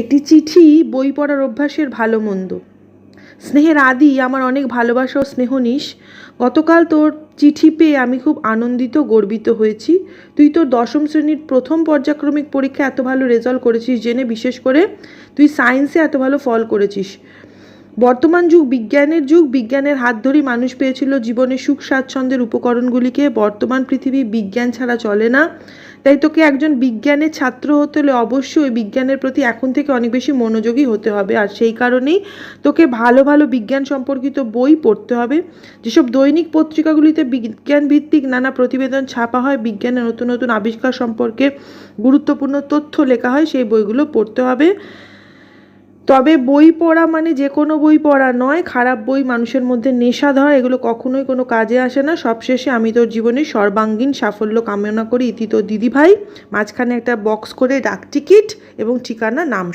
একটি চিঠি বই পড়ার অভ্যাসের ভালো মন্দ। স্নেহের আদি, আমার অনেক ভালোবাসা ও স্নেহনিস গতকাল তোর চিঠি পেয়ে আমি খুব আনন্দিত, গর্বিত হয়েছি। তুই তোর দশম শ্রেণির প্রথম পর্যাক্রমিক পরীক্ষা এত ভালো রেজাল্ট করেছিস জেনে, বিশেষ করে তুই সায়েন্সে এত ভালো ফল করেছিস। বর্তমান যুগ বিজ্ঞানের যুগ, বিজ্ঞানের হাত ধরেই মানুষ পেয়েছিল জীবনের সুখ, স্বাচ্ছন্দ্যের উপকরণগুলিকে। বর্তমান পৃথিবী বিজ্ঞান ছাড়া চলে না। তাই তোকে একজন বিজ্ঞানের ছাত্র হতে হলে অবশ্যই বিজ্ঞানের প্রতি এখন থেকে অনেক বেশি মনোযোগী হতে হবে। আর সেই কারণেই তোকে ভালো ভালো বিজ্ঞান সম্পর্কিত বই পড়তে হবে। যেসব দৈনিক পত্রিকাগুলিতে বিজ্ঞান ভিত্তিক নানা প্রতিবেদন ছাপা হয়, বিজ্ঞানের নতুন নতুন আবিষ্কার সম্পর্কে গুরুত্বপূর্ণ তথ্য লেখা হয়, সেই বইগুলো পড়তে হবে। তবে বই পড়া মানে যে কোনো বই পড়া নয়, খারাপ বই মানুষের মধ্যে নেশা ধরা, এগুলো কখনোই কোনো কাজে আসে না সবশেষে আমি তোর জীবনে সর্বাঙ্গীন সাফল্য কামনা করি, ইতি তোর দিদিভাই মাঝখানে একটা বক্স করে ডাকটিকিট এবং ঠিকানা নাম।